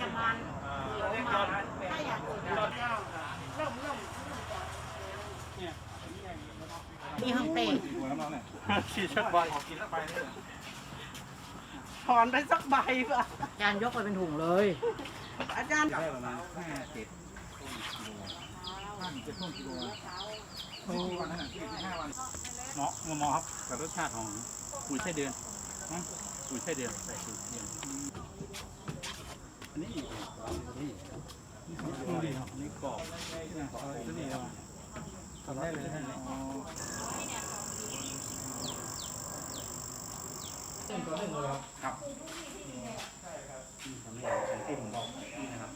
จะมันเหนียวมันถ้าอยางอื่นอะเริ่มร่มนี่ห้องเต้ขี่ชักใบกินแล้วไปเลยถอนไปสักใบป่ะอาจานยกไปเป็นถุงเลย อาจารย์ได้ประมาณห้าเจ็ดต้นกิโลห้าเจ็ดกิโลไม่กี่วันนะที่ห้าวันเหมาะมาะครับกับรสชาติของปุ๋ยไส้เดือนปุ๋ยไส้เดือนใส่ปุ๋ยเดือน อันนี้อีกอันนี้นี่อันนี้กรอบตัวนี้เอาทำได้เลยได้เลยครับทำได้ใส่ที่ผมบอกนี่นะครับ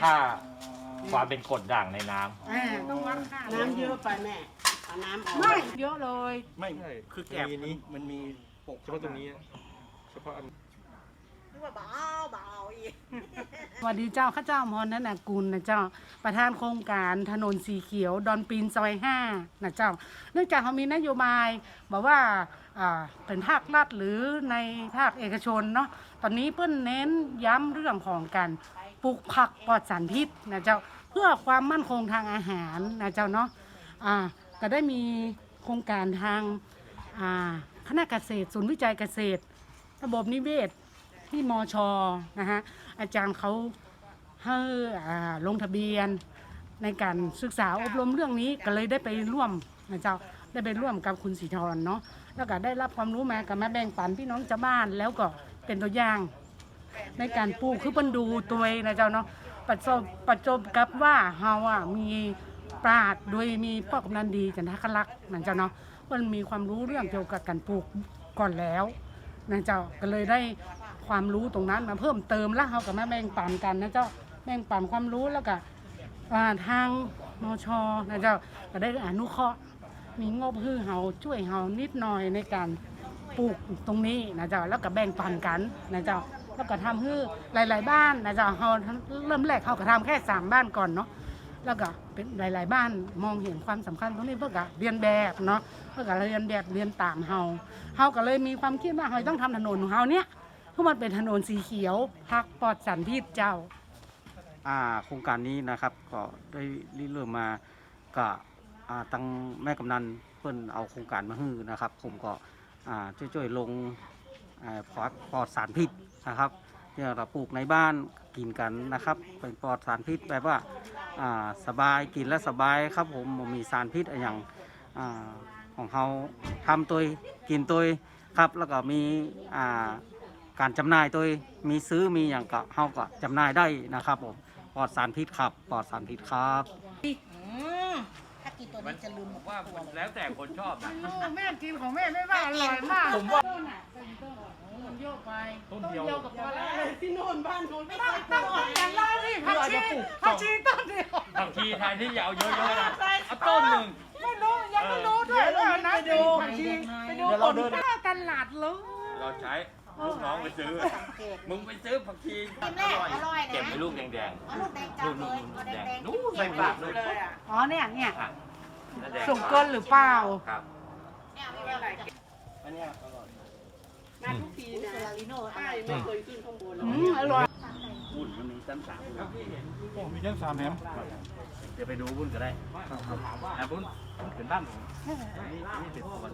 ถ้า ความเป็นกรดด่างในน้ำอ่าต้องวัดค่าน้ำเยอะไปแม่เอาน้ำออกไม่เยอะเลย ไม่ใช่คือแกบนี้มันมีปกเฉพาะตรงนี้อะเฉพาะอันสวัสดีเจ้าข้าเจ้าพรนันนากุลนะเจ้าประธานโครงการถนนสีเขียว ดอนปีนซอยห้านะเจ้า เนื่องจากเขามีนโยบายบอกว่าอ่าเป็นภาครัฐหรือในภาคเอกชนเนาะตอนนี้เพิ่นเน้นย้ำเรื่องของการปลูกผักปลอดสารพิษนะเจ้า เพื่อความมั่นคงทางอาหารนะเจ้าเนาะอ่าก็ได้มีโครงการทางอ่าคณะเกษตรศูนย์วิจัยเกษตร ระบบนิเวศที่มอชอนะฮะอาจารย์เขาให้ลงทะเบียนในการศึกษาอบรมเรื่องนี้ก็เลยได้ไปร่วมนะเจ้าได้ไปร่วมกับคุณสีทรเนาะแล้วก็ได้รับความรู้มากับแมาแบ่งปันพี่น้องชาวบ้านแล้วก็เป็นตัวอย่างในการปลูกคือเพิ่นดูตัวเองนะเจ้าเนาะ ประสบประจบกับว่าเฮาอะมีปราดโดยมีพ่อกำนันดีจันทคลักษณ์นเจ้าเนาะเพิ่นมีความรู้เรื่องเกี่ยวกับการปลูกก่อนแล้วนะเจ้าก็เลยได้ความรู้ตรงนั้นมาเพิ่มเติมแล้วเฮาก็มาแบ่งปันกันนะเจ้าแบ่งปันความรู้แล้วก็ทางมชนะเจ้าก็ได้อนุเคราะห์มีงบให้เฮาช่วยเฮานิดหน่อยในการปลูกตรงนี้นะเจ้าแล้วก็แบ่งปันกันนะเจ้า แล้วก็ทำให้หลาย ๆ บ้านนะจ้าเขาเริ่มแรกเขาก็ทำแค่สามบ้านก่อนเนาะแล้วก็เป็นหลาย ๆ บ้านมองเห็นความสำคัญตรงนี้เพื่อก็เรียนแบบเนาะเพื่อก็เรียนแบบเรียนตามเฮาเฮาก็เลยมีความคิดว่าเฮาต้องทำถนนของเฮาเนี้ยเพราะมันเป็นถนนสีเขียวพักปลอดสารพิษเจ้า อ่าโครงการนี้นะครับก็ได้ริเริ่มมาก็อ่าตั้งแม่กำนันเพิ่นเอาโครงการมาฮื้อนะครับ ผมก็อ่าช่วยๆลง ปลอดปลอดสารพิษนะครับที่เราปลูกในบ้านกินกันนะครับ เป็นปลอดสารพิษแบบว่าสบายกินและสบายครับผมมีสารพิษอย่างอของเขาทำตัวกินตัวครับแล้วก็มีการจำหน่ายตัวมีซื้อมีอย่างก็เขาก็จำหน่ายได้นะครับผมปลอดสารพิษครับปลอดสารพิษครับ ถ้ากินตัวนี้จะลืมหมดว่าตัวเลยแล้วแต่คนชอบนะแม่กินของแม่ไม่ว่าอร่อยมากผมว่าต้นอะต้นต้นมันโยกไปต้นเดียวกับตัวแรกที่โน่นบ้านโน้นไม่ต้ได้องต้นอย่างไรนี่ผักชีผักชีต้นเดียวบางทีแทนที่จะเอาเยอะๆนะเอาต้นหนึ่งไม่รู้ยังไม่รู้ด้วยว่านะไปดูผักชีไปดูผลหน้าตลาดเลยเราใช้ลูกน้องไปซื้อสังเกตมึงไปซื้อผักชีกินแรกอร่อยนะเก็บไปลูกแดงเอาลูกแดงจับเลยตัวแดงๆนู่นใส่ปากนู่นเลยอะอ๋อเนี่ยเนี่ยอะ นั่นแดงส่งเกินหรือเปล่า ครับเนี่ยไม่เป็นไรอันเนี้ยอร่อยมาทุกปีนะเซราลิโน่อใช่ร่อยไม่เคยขึ้นข้างบนอืมอร่อยบุญมันมีชั้นสามโอ้มีชั้นสามแถมเดี๋ยวไปดูบุญก็ได้อะบุญเป็นบ้านผมนี่นี่เป็นส่วน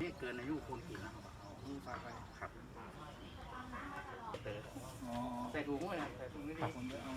นี่เกินอายุคนกินนะครับครับอ๋อใส่ถุงไว้นะใส่ถุงนี่ครับผมจะเอา